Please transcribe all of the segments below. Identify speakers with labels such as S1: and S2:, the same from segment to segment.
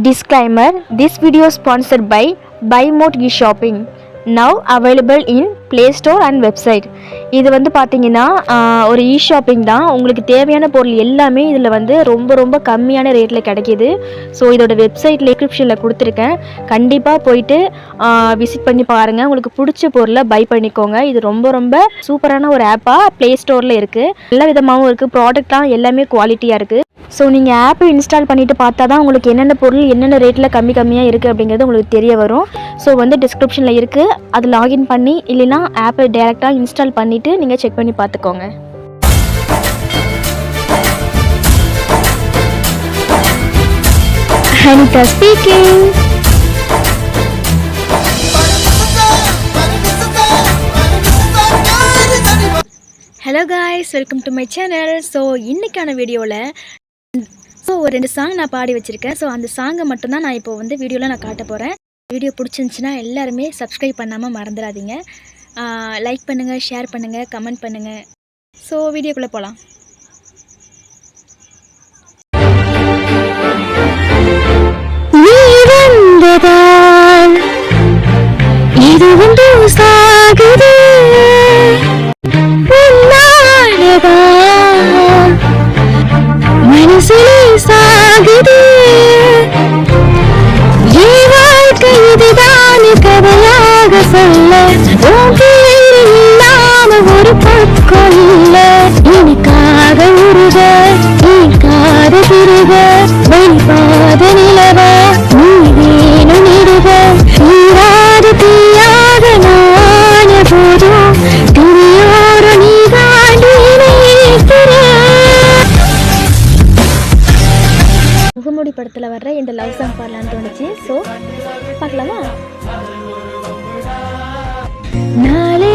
S1: Disclaimer This video is sponsored by Buy Mode e-shopping. Available in play store and website இது வந்து பார்த்தீங்கன்னா ஒரு இ-ஷாப்பிங் தான். உங்களுக்கு தேவையான பொருள் எல்லாமே இதில் வந்து ரொம்ப ரொம்ப கம்மியான ரேட்டில் கிடைக்கிது. ஸோ இதோட வெப்சைட் டிஸ்கிரிப்ஷனில் கொடுத்துருக்கேன். கண்டிப்பாக போயிட்டு விசிட் பண்ணி பாருங்கள் உங்களுக்கு பிடிச்ச பொருளை பை பண்ணிக்கோங்க. இது ரொம்ப ரொம்ப சூப்பரான ஒரு ஆப்பாக ப்ளே ஸ்டோரில் இருக்குது எல்லா விதமாகவும் இருக்குது ப்ராடக்ட்லாம் எல்லாமே குவாலிட்டியாக இருக்குது ஸோ நீங்கள் ஆப்பை இன்ஸ்டால் பண்ணிவிட்டு பார்த்தா தான் உங்களுக்கு என்னென்ன பொருள் என்னென்ன ரேட்டில் கம்மி கம்மியாக இருக்குது அப்படிங்கிறது உங்களுக்கு தெரிய வரும். ஸோ வந்து டிஸ்கிரிப்ஷனில் இருக்குது அது லாகின் பண்ணி இல்லைன்னா ஆப்பை டேரெக்டாக இன்ஸ்டால் பண்ணிவிட்டு நீங்கள் செக் பண்ணி பார்த்துக்கோங்க. Anitha speaking hello guys welcome to my channel so இன்றைக்கான வீடியோவில் ஸோ ஒரு ரெண்டு சாங் நான் பாடி வச்சுருக்கேன். ஸோ அந்த சாங்கை மட்டும்தான் நான் இப்போ வந்து வீடியோவில் நான் காட்ட போகிறேன் வீடியோ பிடிச்சிருந்துச்சின்னா எல்லாருமே சப்ஸ்கிரைப் பண்ணாமல் மறந்துடாதீங்க. லைக் பண்ணுங்கள் ஷேர் பண்ணுங்கள் கமெண்ட் பண்ணுங்கள் ஸோ வீடியோக்குள்ளே போகலாம் கதையாக சொல்ல உன் இல்லாம ஒரு பக்கம் இல்ல எனக்காக உருக நீ காத திருக வெளிப்பாத நிலவ. முகமூடி படத்தில் வர்ற இந்த லவ் சாங் பாடலான்னு தோணுச்சு. ஸோ பார்க்கலாமா? நாளே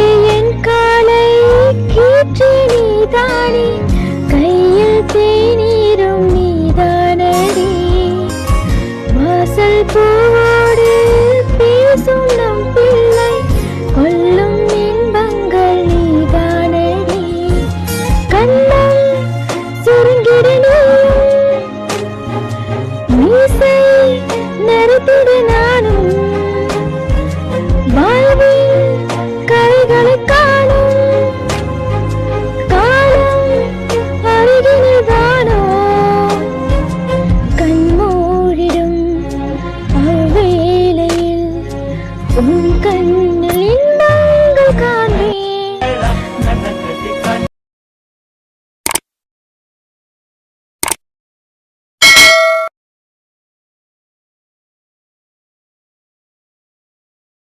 S1: ஆசை நிறுத்திட நானும் வாழ்வில் கரைகளை காணும் காலம் அருகினதானோ கண்மூடிடும் அவ்வேளையில் உன் கண்